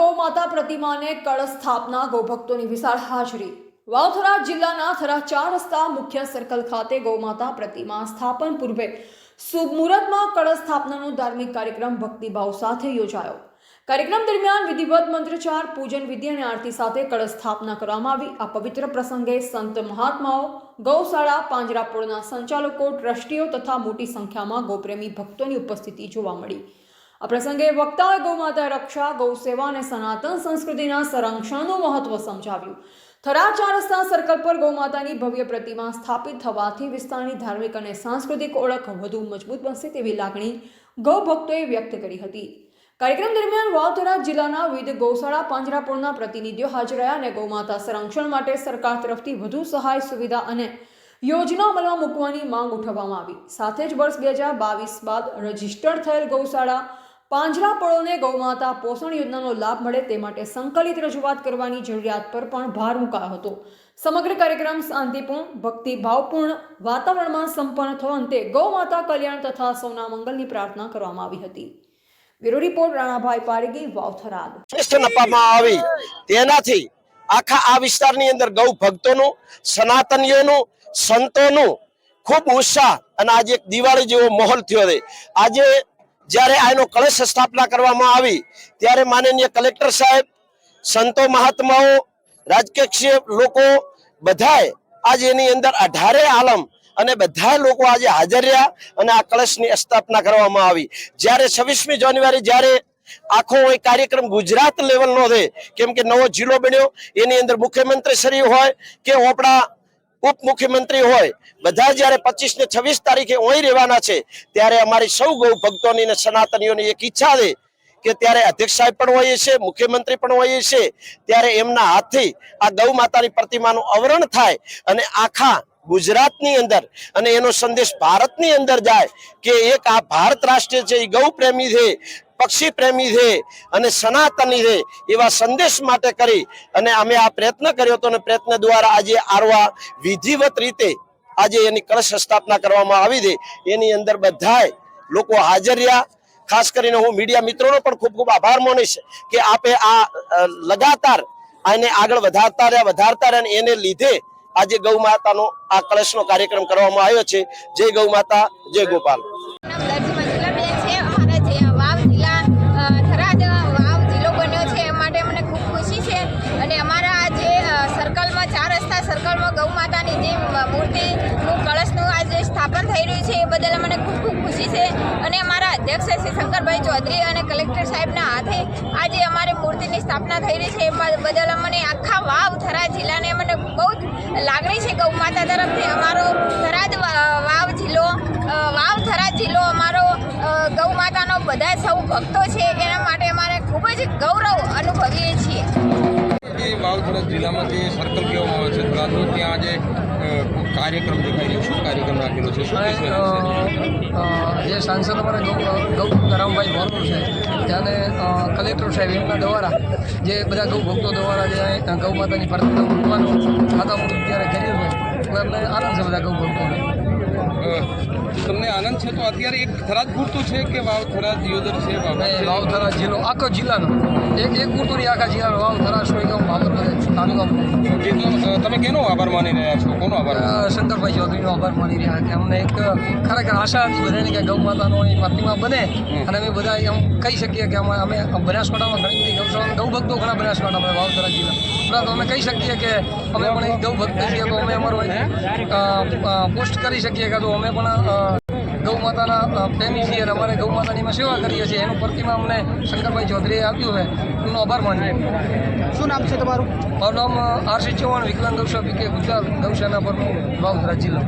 ગૌ માતા પ્રતિમાને કળશ સ્થાપના ગૌભક્તોની વિશાળ હાજરી. વાવથરા જિલ્લાના થરા ચાર રસ્તા મુખ્ય સર્કલ ખાતે ગૌમાતા પ્રતિમા સ્થાપન પૂર્વે શુભ મુહૂર્તમાં સ્થાપનાનો ધાર્મિક કાર્યક્રમ ભક્તિભાવ સાથે યોજાયો. કાર્યક્રમ દરમિયાન વિધિવત મંત્રચાર, પૂજન વિધિ અને આરતી સાથે કળશ સ્થાપના કરવામાં આવી. આ પવિત્ર પ્રસંગે સંત મહાત્માઓ, ગૌશાળા, પાંજરાપોળના સંચાલકો, ટ્રસ્ટીઓ તથા મોટી સંખ્યામાં ગૌપ્રેમી ભક્તોની ઉપસ્થિતિ જોવા મળી. આ પ્રસંગે વક્તાએ ગૌમાતા રક્ષા ગૌસેવા અને સનાતન સંસ્કૃતિના સંરક્ષણનું મહત્વ સમજાવ્યું. થરા ચાર સર્કલ પર ગૌમાતાની ભવ્ય પ્રતિમા સ્થાપિત થવાથી વિસ્તારની ધાર્મિક અને સાંસ્કૃતિક ઓળખ વધુ મજબૂત બનશે તેવી લાગણી ગૌભક્તોએ વ્યક્ત કરી હતી. કાર્યક્રમ દરમિયાન વાવથરા જિલ્લાના વિવિધ ગૌશાળા પાંજરાપોળના પ્રતિનિધિઓ હાજર રહ્યા અને ગૌમાતા સંરક્ષણ માટે સરકાર તરફથી વધુ સહાય, સુવિધા અને યોજના અમલમાં મૂકવાની માંગ ઉઠાવવામાં આવી. સાથે જ વર્ષ બે હજાર બાવીસ બાદ રજીસ્ટર્ડ થયેલ ગૌશાળા પાંજરાપોળોને ગૌમાતા પોષણ યોજનાનો લાભ મળે તે માટે સંકલિત રજૂઆત કરવાની જરૂરિયાત પર પણ ભાર મુકાયો હતો. સમગ્ર કાર્યક્રમ શાંતિપૂર્ણ, ભક્તિભાવપૂર્ણ, વાતાવરણમાં સંપન્ન થવા અંતે ગૌમાતા કલ્યાણ તથા સૌના મંગલની પ્રાર્થના કરવામાં આવી હતી. Bureau report, Ranabhai Pargi, Vavtharad. નપામાં આવી. તેનાથી આખા આ વિસ્તારની અંદર ગૌ ભક્તોનું, સનાતનીઓનું, સંતોનું ખૂબ ઉત્સાહ અને આજે એક દિવાળી જેવો માહોલ થયો છે. આજે જ્યારે આનો કળશ સ્થાપના કરવામાં આવી, ત્યારે માનનીય કલેક્ટર સાહેબ, સંતો મહાત્માઓ રાજકીય લોકો બધાએ આજે એની અંદર અઢારે આલમ અને બધા લોકો આજે હાજર રહ્યા અને આ કળશની સ્થાપના કરવામાં આવી. જ્યારે છવ્વીસમી જાન્યુઆરી જ્યારે આખો એ કાર્યક્રમ ગુજરાત લેવલનો છે કેમ કે નવો જિલ્લો બન્યો, એની અંદર મુખ્યમંત્રી શ્રી હોય કે આપણા ઉપ મુખ્યમંત્રી હોય, બધા જ્યારે પચીસ ને છવ્વીસ તારીખે ઓઈ રહેવાના છે, ત્યારે અમારી સૌ ગૌ ભક્તોની ને સનાતનીઓની એક ઈચ્છા છે કે ત્યારે અધ્યક્ષ સાહેબ પણ હોઈએ છે, મુખ્યમંત્રી પણ હોઈએ છે, ત્યારે એમના હાથથી આ ગૌ માતાની પ્રતિમાનું અવરણ થાય અને આખા ગુજરાતની અંદર અને એનો સંદેશ ભારતની અંદર જાય કે એક આ ભારત રાષ્ટ્ર છે એ ગૌ પ્રેમી છે પક્ષી પ્રેમી છે અને સનાતની છે એવા સંદેશ માટે કરી અને અમે આ પ્રયત્ન કર્યો હતો અને પ્રયત્ન દ્વારા આજે આરવા વિધિવત રીતે આજે એની કળશ સ્થાપના કરવામાં આવી છે. એની અંદર બધાય લોકો હાજર રહ્યા. ખાસ કરીને હું મીડિયા મિત્રોનો પણ ખૂબ ખૂબ આભાર માનીશ કે આપે આ લગાતાર આને આગળ વધારતા રહ્યા વધારતા રહ્યા અને એને લીધે આજે ગૌ માતાનો આ કળશનો કાર્યક્રમ કરવામાં આવ્યો છે. જય ગૌ માતા, જય ગોપાલ. અધ્યક્ષ શ્રી શંકરભાઈ ચૌધરી અને કલેક્ટર સાહેબના હાથે આજે અમારી મૂર્તિની સ્થાપના થઈ રહી છે. એ બદલ અમને આખા વાવ થરાદ જિલ્લાને મને બહુ જ લાગણી છે ગૌ માતા તરફથી. અમારો થરાદ વાવ જિલ્લો વાવ થરાદ જિલ્લો અમારો ગૌ માતાનો બધા સૌ ભક્તો છે. એના માટે અમારે ખૂબ જ ગૌરવ અનુભવીએ છીએ. વાવથરા જિલ્લામાં જે સર્કલ કહેવામાં આવે છે ત્રાંતો ત્યાં આજે કાર્યક્રમ દેખાઈ રહ્યો શું કાર્યક્રમ રાખેલો છે? શું જે સાંસદ અમારે ગૌ રામભાઈ મોરનું છે, ત્યાંને કલેક્ટર સાહેબ એમના દ્વારા જે બધા ગૌ ભક્તો દ્વારા જે ગૌ માતાની પ્રાર્થના મૂકવાનું ખાતા મુજબ જ્યારે કર્યું છે એમને આનંદ છે બધા ગૌ ભક્તોને. તમને આનંદ છે? તો અત્યારે એક થરાદ પૂરતું છે કે વાવ થરાદ યોદર છે વાવ જિલ્લો આખો જિલ્લાનો. એક એક પૂરતું નહીં આખા જિલ્લાનો વાવથરા સોયગામ ભાવર તાલુકા તમે કેનો આભાર માની રહ્યા છો? કોનો આભાર? શંકરભાઈ ચૌધરીનો આભાર માની રહ્યા કે અમને એક ખરેખર આશા હતી બધાને કે ગૌ માતાનો એ પ્રતિમા બને. અને અમે બધા એમ કહી શકીએ કે અમે અમે બનાસકાંઠામાં ઘણી બધી ગૌ ભક્તો ઘણા બનાસકાંઠામાં વાવતરા જિલ્લા ઉપરાંત અમે કહી શકીએ કે અમે પણ ગૌ ભક્ત છીએ તો અમે અમારો પોસ્ટ કરી શકીએ કે તો અમે પણ ગૌ માતાના પ્રેમી છીએ અને અમારે ગૌ માતાની સેવા કરીએ છીએ. એનું પ્રતિમા અમને શંકરભાઈ ચૌધરીએ આપ્યું છે. એમનો આભાર માનીએ. શું નામ છે તમારું? મારું નામ આરસી ચૌહાણ વિકલાંગ ગૌશાળા પીકે ગુજરાત ગૌશાળા પરનું વાવતરા જિલ્લો.